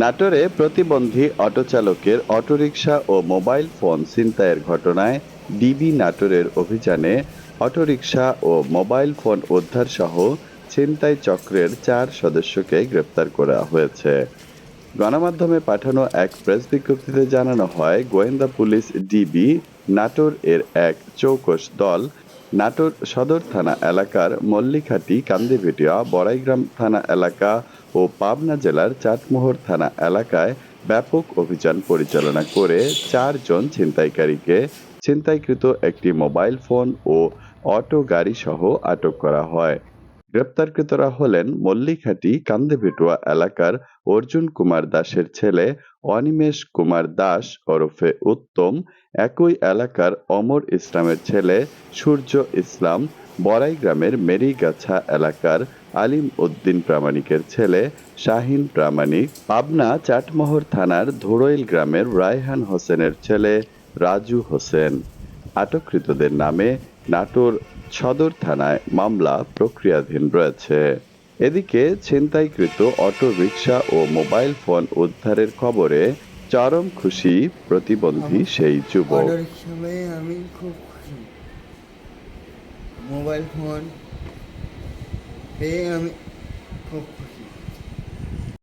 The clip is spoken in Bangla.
নাটোরে প্রতিবন্ধী অটোচালকের অটোরিকশা ও মোবাইল ফোন ছিনতাইয়ের ঘটনায় ডিবি নাটোরের অভিযানে অটোরিকশা ও মোবাইল ফোন উদ্ধার সহ ছিনতাই চক্রের চার সদস্যকে গ্রেপ্তার করা হয়েছে। গণমাধ্যমে পাঠানো এক প্রেস বিজ্ঞপ্তিতে জানানো হয়, গোয়েন্দা পুলিশ ডিবি নাটোর এর এক চৌকস দল নাটোর সদর থানা এলাকার মল্লিখাটি কান্দিভেটিয়া বড়াইগ্রাম থানা এলাকা ও পাবনা জেলার চাটমোহর থানা এলাকায় ব্যাপক অভিযান পরিচালনা করে চারজন ছিনতাইকারীকে ছিনতাইকৃত একটি মোবাইল ফোন ও অটো গাড়ি সহ আটক করা হয়। গ্রেপ্তারকৃতরা হলেন মল্লিখাটি কান্দেভেটুয়া এলাকার অর্জুন কুমার দাসের ছেলে, অনিমেষ কুমার দাস ওরফে উত্তম, একই এলাকার অমর ইসলামের ছেলে সূর্য ইসলাম, বড়াই গ্রামের মেরিগাছা এলাকার আলিম উদ্দিন প্রামাণিকের ছেলে শাহিন প্রামাণিক, পাবনা চাটমোহর থানার ধোড়ইল গ্রামের রায়হান হোসেনের ছেলে রাজু হোসেন। আটককৃতদের নামে নাটোর সদর থানায় মামলা প্রক্রিয়াধীন রয়েছে। এদিকে ছিনতাইকৃত অটো রিকশা ও মোবাইল ফোন উদ্ধারের খবরে চরম খুশি প্রতিবন্ধী সেই যুবক। রিক্সা আমি খুব খুশি। মোবাইল ফোন পেয়ে আমি খুব খুশি।